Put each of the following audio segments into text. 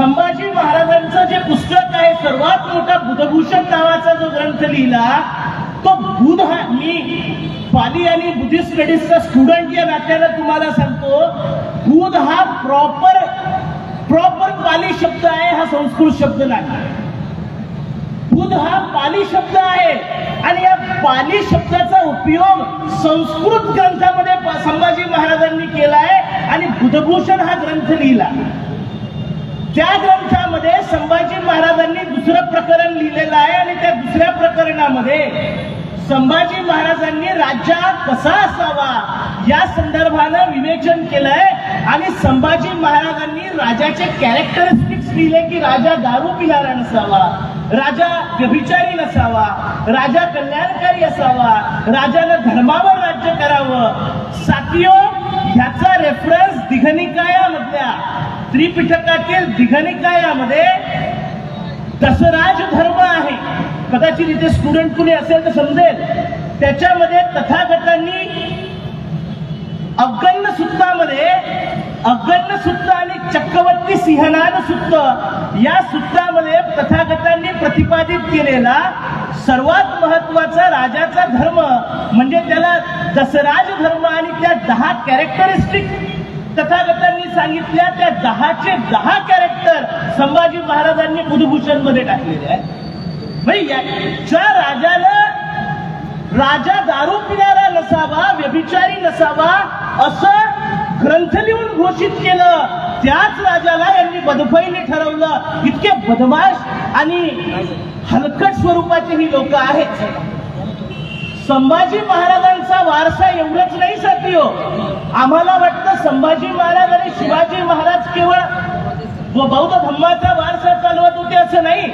संभाजी महाराजांचं जे पुस्तक आहे सर्वात मोठा बुधभूषण नावाचा जो ग्रंथ लिहिला तो बुध हा मी पाली आणि बुद्धिस्ट स्टडीजचा स्टुडंट या नात्यानं तुम्हाला सांगतो बुध हा प्रॉपर प्रॉपर पाली शब्द आहे हा संस्कृत शब्द नाही. बुध हा पाली शब्द आहे आणि या पाली शब्दाचा उपयोग संस्कृत ग्रंथामध्ये संभाजी महाराजांनी केला आहे आणि बुधभूषण हा ग्रंथ लिहिला. त्या ग्रंथामध्ये संभाजी महाराजांनी दुसरं प्रकरण लिहिलेलं आहे आणि त्या दुसऱ्या प्रकरणामध्ये संभाजी महाराजांनी राज्य कसा असावा या संदर्भानं विवेचन केलंय आणि संभाजी महाराजांनी राजाचे कॅरेक्टरिस्टिक्स लिहिले की राजा दारू पिणारा नसावा राजा व्यभिचारी नसावा राजा कल्याणकारी असावा राजानं धर्मावर राज्य करावं सातियो त्रिपिटकातील दिघनिकायामध्ये दसराज धर्म आहे. कदाचित इथे स्टुडंट कुणी असेल तर समजेल. त्याच्यामध्ये तथागतांनी अगन्न सुत्तामध्ये अगन्न सुत्त आणि चक्रवर्ती सिंहनान सुत्त या सुत्तामध्ये तथागतांनी प्रतिपादित केलेला सर्वात महत्त्वाचा राजाचा धर्म म्हणजे त्याला दसराज धर्म आणि त्या दहा कॅरेक्टरिस्टिक तथागतांनी सांगितल्या त्या दहाचे दहा कॅरेक्टर संभाजी महाराजांनी बुधभूषणमध्ये टाकलेले आहेत. म्हणजे राजाला राजा दारू पिणारा नसावा व्यभिचारी नसावा असं ग्रंथ लिहून घोषित केलं त्याच राजाला यांनी बदफईने ठरवलं. इतके बदमाश आणि हलकट स्वरूपाचे ही लोक आहेत. संभाजी महाराजांचा वारसा एवढंच नाही साथी हो. आम्हाला वाटतं संभाजी महाराज आणि शिवाजी महाराज केवळ व बौद्ध धम्माचा वारसा चालवत होते असं नाही.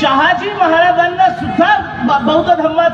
शहाजी महाराजांना सुद्धा बौद्ध धम्मा